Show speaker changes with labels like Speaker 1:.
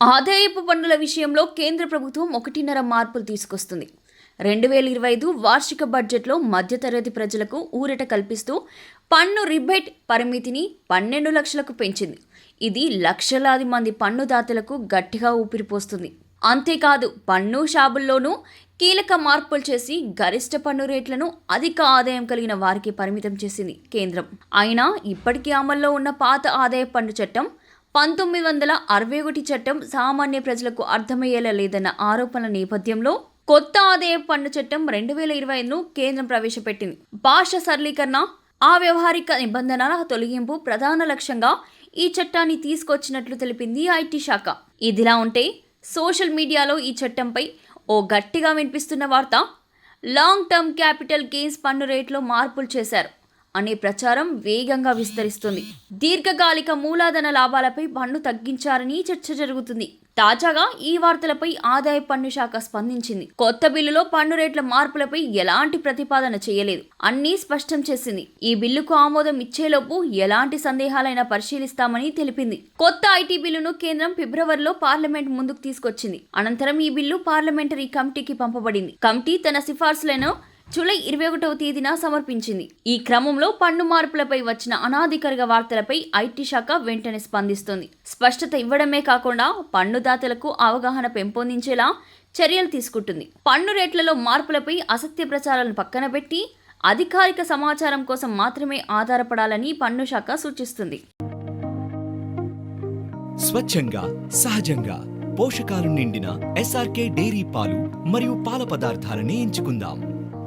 Speaker 1: ఆదాయపు పన్నుల విషయంలో కేంద్ర ప్రభుత్వం ఒకటిన్నర మార్పులు తీసుకొస్తుంది. రెండు వేల ఇరవై ఐదు వార్షిక బడ్జెట్లో మధ్యతరగతి ప్రజలకు ఊరట కల్పిస్తూ పన్ను రిబేట్ పరిమితిని పన్నెండు లక్షలకు పెంచింది. ఇది లక్షలాది మంది పన్నుదాతలకు గట్టిగా ఊపిరిపోస్తుంది అంతేకాదు పన్ను షాబుల్లోనూ కీలక మార్పులు చేసి గరిష్ట పన్ను రేట్లను అధిక ఆదాయం కలిగిన వారికి పరిమితం చేసింది కేంద్రం. అయినా ఇప్పటికీ అమల్లో ఉన్న పాత ఆదాయ పన్ను చట్టం పంతొమ్మిది వందల అరవై ఒకటి చట్టం సామాన్య ప్రజలకు అర్థమయ్యేలా లేదన్న ఆరోపణల నేపథ్యంలో కొత్త ఆదాయ పన్ను చట్టం రెండు వేల ఇరవై ఐదును కేంద్రం ప్రవేశపెట్టింది. భాష సరళీకరణ అవ్యవహారిక నిబంధనల తొలగింపు ప్రధాన లక్ష్యంగా ఈ చట్టాన్ని తీసుకొచ్చినట్లు తెలిపింది ఐటీ శాఖ. ఇదిలా ఉంటే సోషల్ మీడియాలో ఈ చట్టంపై ఓ గట్టిగా వినిపిస్తున్న వార్త లాంగ్ టర్మ్ క్యాపిటల్ గెయిన్స్ పన్ను రేట్లో మార్పులు చేశారు. అనే ప్రచారం వేగంగా విస్తరిస్తుంది. దీర్ఘకాలిక మూలధన లాభాలపై పన్ను తగ్గించారని చర్చ జరుగుతుంది. తాజాగా ఈ వార్తలపై ఆదాయ పన్ను శాఖ స్పందించింది. కొత్త బిల్లులో పన్ను రేట్ల మార్పులపై ఎలాంటి ప్రతిపాదన చేయలేదు. అన్నీ స్పష్టం చేసింది. ఈ బిల్లుకు ఆమోదం ఇచ్చేలోపు ఎలాంటి సందేహాలైనా పరిశీలిస్తామని తెలిపింది. కొత్త ఐటీ బిల్లును కేంద్రం ఫిబ్రవరిలో పార్లమెంట్ ముందుకు తీసుకొచ్చింది. అనంతరం ఈ బిల్లు పార్లమెంటరీ కమిటీకి పంపబడింది. కమిటీ తన సిఫార్సులను జూలై ఇరవై ఒకటవ తేదీన సమర్పించింది. ఈ క్రమంలో పన్ను మార్పులపై వచ్చిన అనాధికారిక వార్తలపై ఐటీ శాఖ వెంటనే స్పందిస్తుంది. స్పష్టత ఇవ్వడమే కాకుండా పన్నుదాతలకు అవగాహన పెంపొందించేలా చర్యలు తీసుకుంటుంది. పన్ను రేట్లలో మార్పులపై అసత్య ప్రచారాలను పక్కన పెట్టి అధికారిక సమాచారం కోసం మాత్రమే ఆధారపడాలని పన్ను శాఖ సూచిస్తుంది.
Speaker 2: స్వచ్ఛంగా సహజంగా పోషకాలు నిండిన ఎస్ఆర్కే డైరీ పాలు మరియు పాల పదార్థాలని ఎంచుకుందాం.